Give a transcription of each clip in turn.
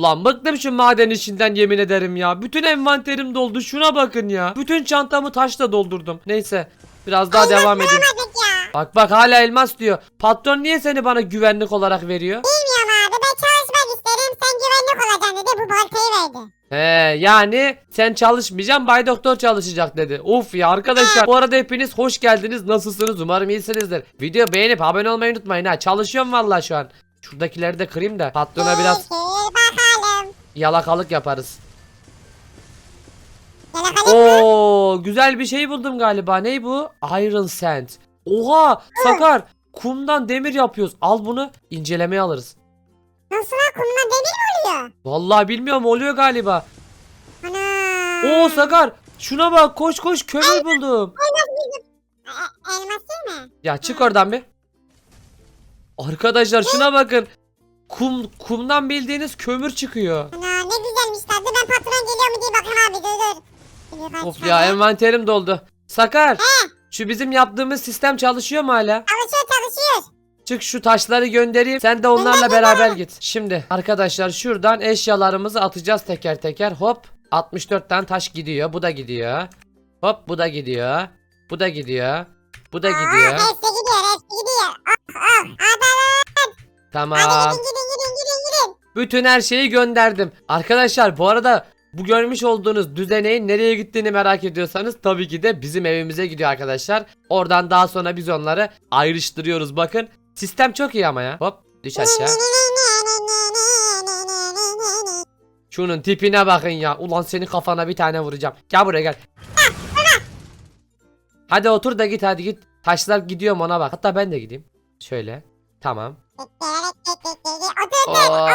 Ulan bıktım şu maden işinden yemin ederim ya. Bütün envanterim doldu şuna bakın ya. Bütün çantamı taşla doldurdum. Neyse biraz daha devam edeyim. Bulamadık ya. Bak bak hala elmas diyor. Patron niye seni bana güvenlik olarak veriyor? Bilmiyorum abi ben çalışmak isterim sen güvenlik olacaksın dedi bu baltayı verdi. He yani sen çalışmayacaksın Bay Doktor çalışacak dedi. Of ya arkadaşlar bu arada hepiniz hoş geldiniz. Nasılsınız? Umarım iyisinizdir. Video beğenip abone olmayı unutmayın ha. Çalışıyorum vallahi şu an. Şuradakileri de kırayım da patrona biraz Peki bakalım. Yalakalık yaparız. Yalakalık Oo güzel bir şey buldum galiba. Ney bu? Iron Sand. Oha Sakar kumdan demir yapıyoruz. Al bunu incelemeye alırız. Nasıl lan kumdan demir mi oluyor? Vallahi bilmiyorum oluyor galiba. Ana. Oo Sakar şuna bak koş koş kömür buldum. E, elmas değil mi? Ya çık oradan bir. Arkadaşlar şuna bakın. Kum kumdan bildiğiniz kömür çıkıyor. Ana patron geliyor mu diye bakayım abi dur dur. Of ya envanterim doldu. Sakar. Şu bizim yaptığımız sistem çalışıyor mu hala? Çalışıyor çalışıyor. Çık şu taşları göndereyim. Sen de onlarla beraber git. Şimdi arkadaşlar şuradan eşyalarımızı atacağız teker teker. Hop 64 tane taş gidiyor. Bu da gidiyor. Hop bu da gidiyor. Bu da gidiyor. Bu da Aa, gidiyor. hepsi gidiyor hepsi gidiyor. Oh oh. Tamam. hadi gidin gidin. Bütün her şeyi gönderdim. Arkadaşlar bu arada bu görmüş olduğunuz düzeneğin nereye gittiğini merak ediyorsanız tabii ki de bizim evimize gidiyor arkadaşlar. Oradan daha sonra biz onları ayrıştırıyoruz bakın. Sistem çok iyi ama ya. Hop düş aşağı. Şunun tipine bakın ya. Ulan senin kafana bir tane vuracağım. Gel buraya gel. Hadi otur da git hadi git. Taşlar gidiyor mu ona bak. Hatta ben de gideyim. Şöyle. Tamam. Oo.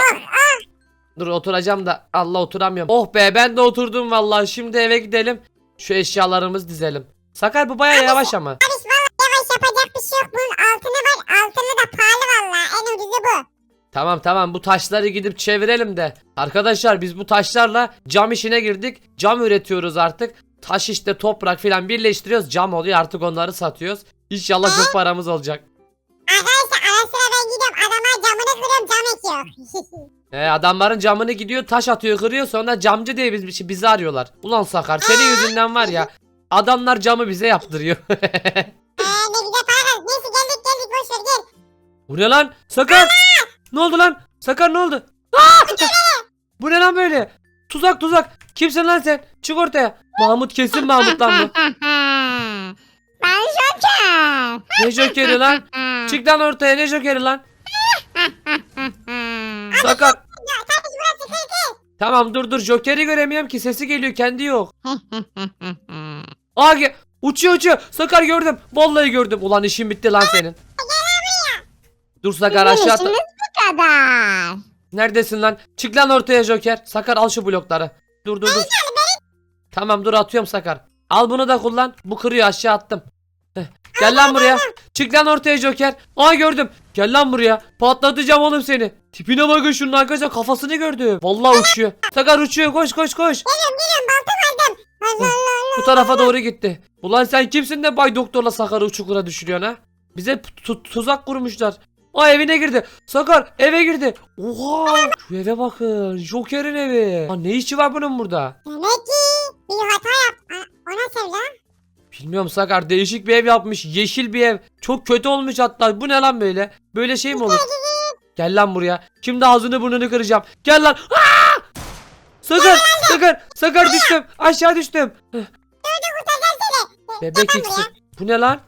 Dur oturacağım da Allah oturamıyorum. Oh be ben de oturdum vallahi. Şimdi eve gidelim. Şu eşyalarımızı dizelim. Sakar bu baya yavaş ama. Barış valla yavaş yapacak bir şey yok. Bunun altını var. Altını da pahalı valla. En ucuzu bu. Tamam tamam bu taşları gidip çevirelim de. Arkadaşlar biz bu taşlarla cam işine girdik. Cam üretiyoruz artık. Taş işte toprak filan birleştiriyoruz. Cam oluyor artık onları satıyoruz. İnşallah çok paramız olacak. He, adamların camını gidiyor taş atıyor kırıyor sonra camcı diye biz, bizi arıyorlar. Ulan Sakar senin yüzünden var ya. Adamlar camı bize yaptırıyor. Eee ne güzel para kaz. Neyse geldik geldik boş ver gel. Bu ne lan? Sakar! Ne oldu lan? Sakar ne oldu? Aa! Bu ne lan böyle? Tuzak tuzak. Kimsin lan sen? Çık ortaya. Mahmut kesin Mahmut lan bu. ben Joker. Ne jokeri lan? Çık lan ortaya ne jokeri lan? Sakar. Kardeş burası kır. Tamam dur dur jokeri göremiyorum ki sesi geliyor kendi yok. Aa ge- uçuyor uçuyor. Sakar gördüm. Vallahi gördüm. Ulan işin bitti lan senin. Dur Sakar aşağı atla. bu kadar. Neredesin lan? Çık lan ortaya Joker. Sakar al şu blokları. Dur dur dur. Tamam dur atıyorum Sakar. Al bunu da kullan. Bu kırıyor aşağı attım. Gel lan buraya. Çık lan ortaya Joker. Aa gördüm. Gel lan buraya. Patlatacağım oğlum seni. Tipine bakın şunun arkadaşlar kafasını gördüm. Vallahi uçuyor. Sakar uçuyor koş koş koş. Geliyorum geliyorum baltam aldım. Allah Allah. Bu tarafa doğru gitti. Ulan sen kimsin de Bay Doktor'la Sakar'ı çukura düşürüyorsun ha? Bize tu- tuzak kurmuşlar. Aa evine girdi. Sakar eve girdi. Oha! Şu eve bakın. Joker'in evi. Aa, ne işi var bunun burada? Demek ki bir hata yap. Aa, O nasıl lan? Bilmiyorum Sakar değişik bir ev yapmış. Yeşil bir ev. Çok kötü olmuş hatta. Bu ne lan böyle? Böyle şey mi olur? Gel lan buraya. Şimdi ağzını burnunu kıracağım. Gel lan. Aa! Sakar! Sakar! Sakar düştüm. Aşağı düştüm. Bebek iksir. Bu ne lan?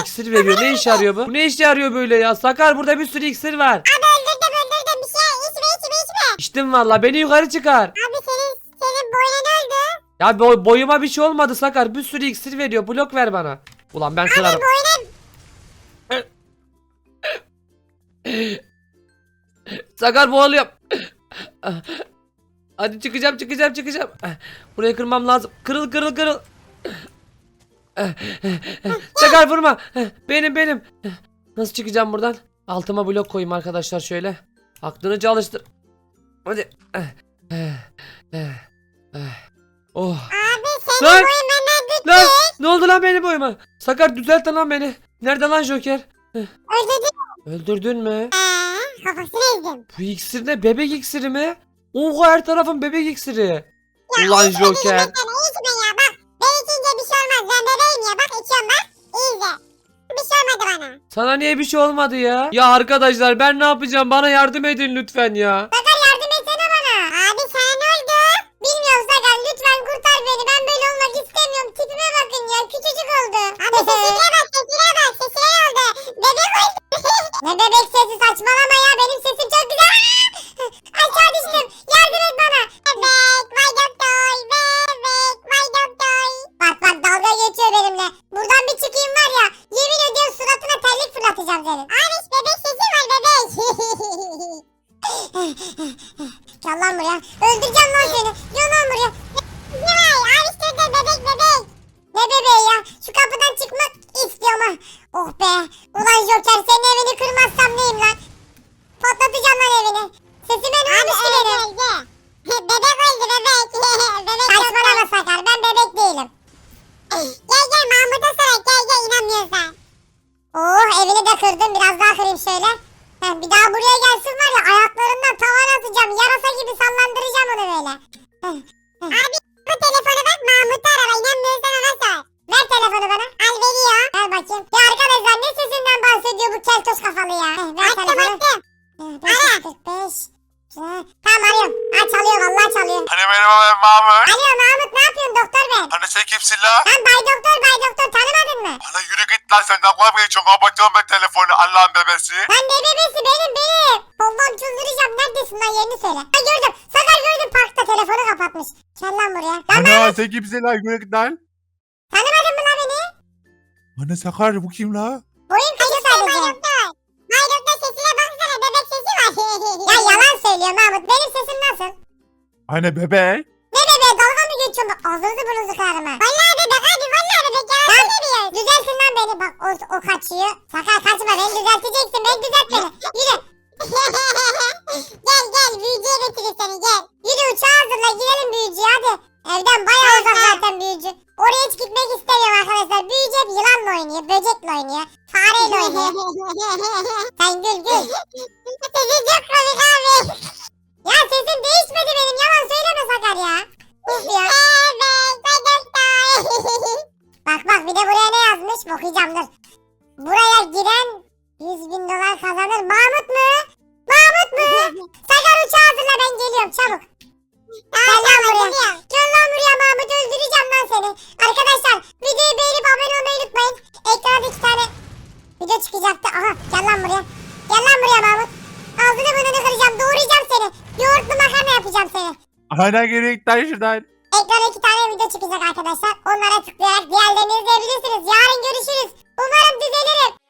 İksir veriyor. Ne işe yarıyor bu? Bu ne işe yarıyor böyle ya? Sakar burada bir sürü iksir var. Öldürdüm öldürdüm bir şey içme içme içme. İçtim valla. Beni yukarı çıkar. Ya boy- boyuma bir şey olmadı Sakar. Bir sürü iksir veriyor. Blok ver bana. Ulan ben kırarım. Sakar boğuluyorum. Hadi çıkacağım çıkacağım çıkacağım. Burayı kırmam lazım. Kırıl kırıl kırıl. Sakar vurma. Benim benim. Nasıl çıkacağım buradan? Altıma blok koyayım arkadaşlar şöyle. Aklını çalıştır. Hadi. Oh. Abi senin Lan! boyun benden büyük. Lan ne oldu lan benim boyuma? Sakar düzelt lan beni. Nerede lan Joker? Öldürdüm. Öldürdün mü? Eee kafasını ezdim. Bu iksir ne? Bebek iksiri mi? Oha her tarafın bebek iksiri. Ulan Joker. Sen içme ya bak. Ben içince bir şey olmaz. Ben bebeğim ya bak içiyorum bak. İyi de. Bir şey olmadı bana. Sana niye bir şey olmadı ya? Ya arkadaşlar ben ne yapacağım? Bana yardım edin lütfen ya. Sakar Kırdım biraz daha kırayım şöyle. Heh, bir daha buraya gelsin var ya ayaklarından tavan atacağım. Yarasa gibi sallandıracağım onu böyle. Abi bu telefonu bak Mahmut'u Kimsin la? Lan bay doktor bay doktor tanımadın mı? Hani yürü git lan sen de kolay geçiyorsun. Kapatıyorum ben telefonu Allah'ın bebesi. Lan ne bebesi benim benim. Allah'ım çıldıracağım. Neredesin lan yerini söyle. Ha gördüm. Sakar gördüm parkta telefonu kapatmış. Gel lan buraya. Lan Ana sen kimsin lan yürü git lan. tanımadın mı lan beni? Ana Sakar bu kim la? Boyun kısa sadece. Bay doktor sesine baksana bebek sesi var. ya yalan söylüyor Mahmut. Benim sesim nasıl? Hani bebek? Ağzınızı burnunuzu kırarım ha. Vallahi bebek hadi vallahi bebek yalan söylemiyor. Düzeltin lan beni. Bak o, o kaçıyor. Sakar kaçma beni düzelteceksin. Beni düzelt beni. Yürü. gel gel büyücüye götürür seni gel. Yürü uçağa hazırla gidelim büyücüye hadi. Evden bayağı uzak zaten büyücü. Oraya hiç gitmek istemiyorum arkadaşlar. Büyücü hep yılanla oynuyor, böcekle oynuyor, fareyle oynuyor. Sen gül gül. Sesin çok komik abi. Ya sesin değişmedi benim. Yalan söyleme Sakar ya. Uf ya. bak bak bir de buraya ne yazmış? Okuyacağım dur. Buraya giren 100 bin dolar kazanır. Mahmut mu? Mahmut mu? Sakar uçağı hazırla ben geliyorum çabuk. Gel lan buraya. Gel lan buraya Mahmut öldüreceğim lan seni. Arkadaşlar videoyu beğenip abone olmayı unutmayın. Ekranda iki tane video çıkacaktı. Aha gel lan buraya. Gel lan buraya Mahmut. Ağzını burnunu kıracağım. Doğrayacağım seni. Yoğurtlu makarna yapacağım seni. Aynen gerekten şuradan. Ekrana iki tane video çıkacak arkadaşlar. Onlara tıklayarak diğerlerini izleyebilirsiniz. Yarın görüşürüz. Umarım düzelirim.